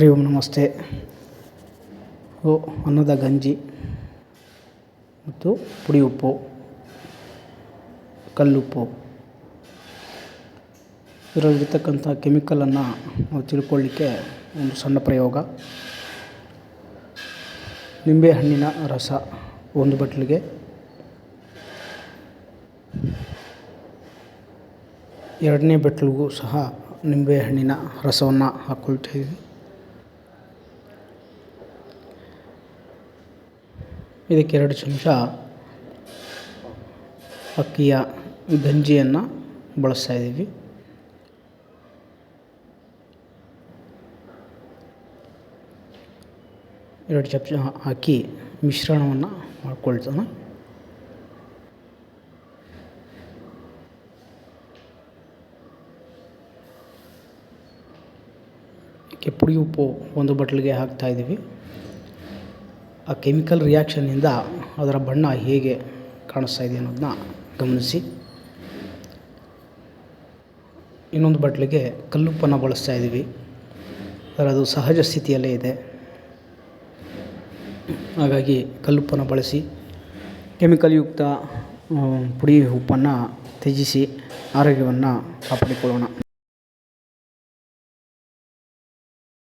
ಹರಿ ಓಂ ನಮಸ್ತೆ. ಓ ಅನ್ನದ ಗಂಜಿ ಮತ್ತು ಪುಡಿ ಉಪ್ಪು, ಕಲ್ಲುಪ್ಪು. ಇದರಲ್ಲಿರ್ತಕ್ಕಂಥ ಕೆಮಿಕಲನ್ನು ನಾವು ತಿಳ್ಕೊಳ್ಳಿಕ್ಕೆ ಒಂದು ಸಣ್ಣ ಪ್ರಯೋಗ. ನಿಂಬೆಹಣ್ಣಿನ ರಸ ಒಂದು ಬಟ್ಲಿಗೆ. ಎರಡನೇ ಬಟ್ಲಿಗೂ ಸಹ ನಿಂಬೆಹಣ್ಣಿನ ರಸವನ್ನು ಹಾಕ್ಕೊಳ್ತಾಯಿದ್ವಿ ಇದಕ್ಕೆ ಎರಡು ಚಮಚ ಅಕ್ಕಿಯ ಗಂಜಿಯನ್ನು ಬಳಸ್ತಾ ಇದ್ದೀವಿ. ಎರಡು ಚಮಚ ಹಾಕಿ ಮಿಶ್ರಣವನ್ನು ಮಾಡ್ಕೊಳ್ತಾನೆ. ಪುಡಿ ಉಪ್ಪು ಒಂದು ಬಟ್ಲಿಗೆ ಹಾಕ್ತಾಯಿದ್ದೀವಿ ಆ ಕೆಮಿಕಲ್ ರಿಯಾಕ್ಷನ್ನಿಂದ ಅದರ ಬಣ್ಣ ಹೇಗೆ ಕಾಣಿಸ್ತಾ ಇದೆ ಅನ್ನೋದನ್ನ ಗಮನಿಸಿ. ಇನ್ನೊಂದು ಬಟ್ಲಿಗೆ ಕಲ್ಲುಪ್ಪನ್ನು ಬಳಸ್ತಾ ಇದ್ದೀವಿ. ಅದು ಸಹಜ ಸ್ಥಿತಿಯಲ್ಲೇ ಇದೆ. ಹಾಗಾಗಿ ಕಲ್ಲುಪ್ಪನ್ನು ಬಳಸಿ ಕೆಮಿಕಲ್ಯುಕ್ತ ಪುಡಿ ಉಪ್ಪನ್ನು ತ್ಯಜಿಸಿ ಆರೋಗ್ಯವನ್ನು ಕಾಪಾಡಿಕೊಳ್ಳೋಣ.